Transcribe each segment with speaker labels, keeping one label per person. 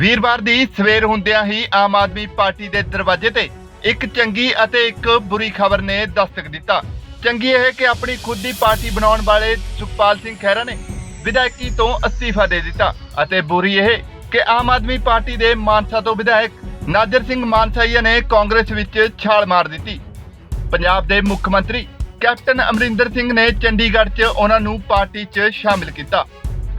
Speaker 1: ਵੀਰਵਾਰ ਦੀ ਸਵੇਰ ਹੁੰਦਿਆਂ ਹੀ ਆਮ ਆਦਮੀ ਪਾਰਟੀ ਦੇ ਦਰਵਾਜ਼ੇ ਤੇ ਇੱਕ ਚੰਗੀ ਅਤੇ ਇੱਕ ਬੁਰੀ ਖਬਰ ਨੇ ਦਸਤਕ ਦਿੱਤਾ। ਚੰਗੀ ਇਹ ਕਿ ਆਪਣੀ ਖੁਦ ਦੀ ਪਾਰਟੀ ਬਣਾਉਣ ਵਾਲੇ ਸੁਖਪਾਲ ਸਿੰਘ ਖਹਿਰਾ ਨੇ ਵਿਧਾਇਕੀ ਤੋਂ ਅਸਤੀਫਾ ਦੇ ਦਿੱਤਾ ਅਤੇ ਬੁਰੀ ਇਹ ਕਿ ਆਮ ਆਦਮੀ ਪਾਰਟੀ ਦੇ ਮਾਨਸਾ ਤੋਂ ਵਿਧਾਇਕ ਨਾਜਰ ਸਿੰਘ ਮਾਨਸਾਈਆ ਨੇ ਕਾਂਗਰਸ ਵਿੱਚ ਛਾਲ ਮਾਰ ਦਿੱਤੀ। ਪੰਜਾਬ ਦੇ ਮੁੱਖ ਮੰਤਰੀ ਕੈਪਟਨ ਅਮਰਿੰਦਰ ਸਿੰਘ ਨੇ ਚੰਡੀਗੜ੍ਹ 'ਚ ਉਹਨਾਂ ਨੂੰ ਪਾਰਟੀ 'ਚ ਸ਼ਾਮਿਲ ਕੀਤਾ।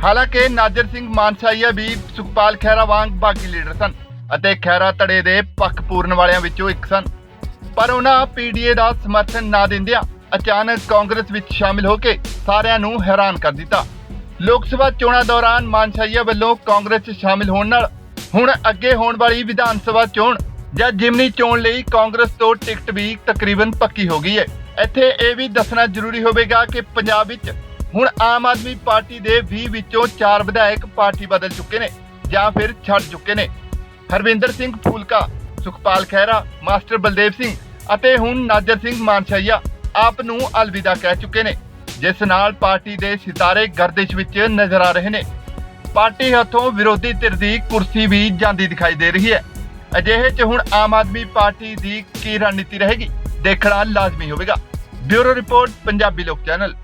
Speaker 1: ਹਾਲਾਂਕਿ ਨਾਜਰ ਸਿੰਘ ਮਾਨਸਾਈਆ ਵੀ ਸੁਖਪਾਲ ਖਹਿਰਾ ਵਾਂਗ ਬਾਗੀ ਲੀਡਰ ਸਨ ਅਤੇ ਖਹਿਰਾ ਧੜੇ ਦੇ ਪੱਖ ਪੂਰਨ ਵਾਲਿਆਂ ਵਿੱਚੋਂ ਇੱਕ ਸਨ। ਪਰ ਉਹਨਾਂ ਪੀਡੀਏ ਦਾ ਸਮਰਥਨ ਨਾ ਦਿੰਦਿਆਂ ਅਚਾਨਕ ਕਾਂਗਰਸ ਵਿੱਚ ਸ਼ਾਮਿਲ ਹੋ ਕੇ ਸਾਰਿਆਂ ਨੂੰ ਹੈਰਾਨ ਕਰ ਦਿੱਤਾ। ਲੋਕ ਸਭਾ ਚੋਣਾਂ ਦੌਰਾਨ ਮਾਨਸਾਈਆ ਵੱਲੋਂ ਕਾਂਗਰਸ 'ਚ ਸ਼ਾਮਿਲ ਹੋਣ ਨਾਲ ਹੁਣ ਅੱਗੇ ਹੋਣ ਵਾਲੀ ਵਿਧਾਨ ਸਭਾ ਚੋਣ ਜਾਂ ਜਿਮਨੀ ਚੋਣ ਲਈ ਕਾਂਗਰਸ ਤੋਂ ਟਿਕਟ ਵੀ ਤਕਰੀਬਨ ਪੱਕੀ ਹੋ ਗਈ ਹੈ। ਇੱਥੇ ਇਹ ਵੀ ਦੱਸਣਾ ਜ਼ਰੂਰੀ ਹੋਵੇਗਾ ਕਿ ਪੰਜਾਬ ਵਿੱਚ ਹੁਣ ਆਮ ਆਦਮੀ ਪਾਰਟੀ ਦੇ 20 ਵਿੱਚੋਂ 4 ਵਿਧਾਇਕ ਪਾਰਟੀ ਬਦਲ ਚੁੱਕੇ ਨੇ ਜਾਂ ਫਿਰ ਛੱਡ ਚੁੱਕੇ ਨੇ। ਹਰਵਿੰਦਰ ਸਿੰਘ ਫੂਲਕਾ, ਸੁਖਪਾਲ ਖਹਿਰਾ, ਮਾਸਟਰ ਬਲਦੇਵ ਸਿੰਘ ਅਤੇ ਹੁਣ ਨਾਜਰ ਸਿੰਘ ਮਾਨਸ਼ਈਆ ਆਪ ਨੂੰ ਅਲਵਿਦਾ ਕਹਿ ਚੁੱਕੇ ਨੇ, ਜਿਸ ਨਾਲ ਪਾਰਟੀ ਦੇ ਸਿਤਾਰੇ ਗਰਦਿਸ਼ ਵਿੱਚ ਨਜ਼ਰ ਆ ਰਹੇ ਨੇ। ਪਾਰਟੀ ਹੱਥੋਂ ਵਿਰੋਧੀ ਧਿਰ ਦੀ ਕੁਰਸੀ ਵੀ ਜਾਂਦੀ ਦਿਖਾਈ ਦੇ ਰਹੀ ਹੈ। ਅਜਿਹੇ 'ਚ ਹੁਣ ਆਮ ਆਦਮੀ ਪਾਰਟੀ ਦੀ ਕੀ ਰਣਨੀਤੀ ਰਹੇਗੀ, ਦੇਖਣਾ ਲਾਜ਼ਮੀ ਹੋਵੇਗਾ। ਬਿਊਰੋ ਰਿਪੋਰਟ, ਪੰਜਾਬੀ ਲੋਕ ਚੈਨਲ।